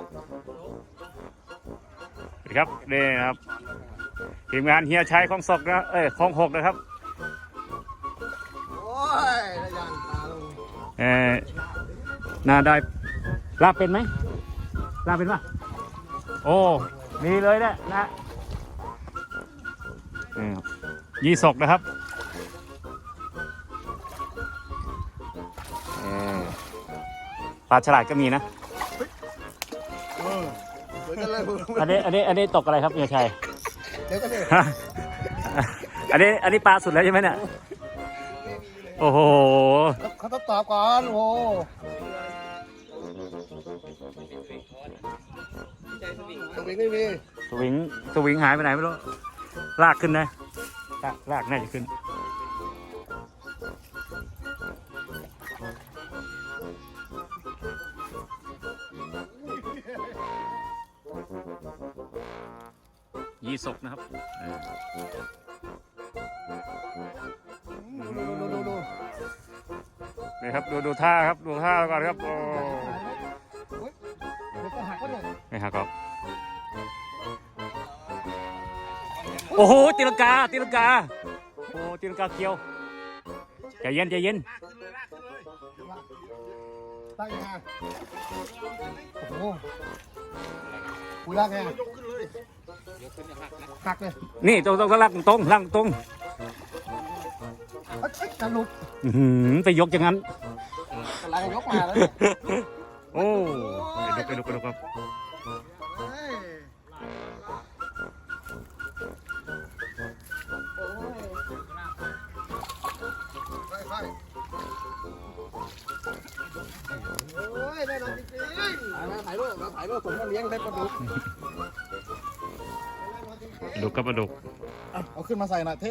กสวัสดีครับนี่นะครับทีมงานเฮียชัยของศกนะเอ้ยของหกนะครับโอ้ยระยันตาลงเออน่าได้ลาบเป็นไหมลาบเป็นปะโอ้มีเลยแหละนะนี่ครับยี่ศกนะครับเออปลาฉลาดก็มีนะเออ เหมือนกันเลยอันนี้อันนี้อันนี้ตกอะไรครับเฮียชัย เดี๋ยวกันเลยฮะอันนี้อันนี้ปลาสุดแล้วใช่ไหมเนี่ย โอ้โห เขาต้องตอบก่อนโอ้สวิงไม่มีสวิง สวิงหายไปไหนไม่รู้ ลากขึ้นนะ ลากลากน่าจะขึ้น ยี่ศกนะครับเออดูดูดูดูดูนี่ครับดูดูท่าครับดูท่าก่อนครับโอ้เดี๋ยวก็หักก็เนี่ยไม่หักหรอกโอ้โหตีลังกาตีลังกาโอ้ตีลังกาเกียวใจเย็นใจเย็นตั้งยังไงโอ้โหคุยลากไง หักเลยนี่ตรงตรงตรงลากตรงลากตรงเอ้ยจะหลุดอื้อหือไปยกอย่างนั้น กำลังยกมาแล้วโอ้ไปดูไปดูไปดูครับเฮ้ย เราถ่ายรูปผมก็เลี้ยงได้ปลาดุกดูกับปลาดุก เอาขึ้นมาใส่หน่อยเท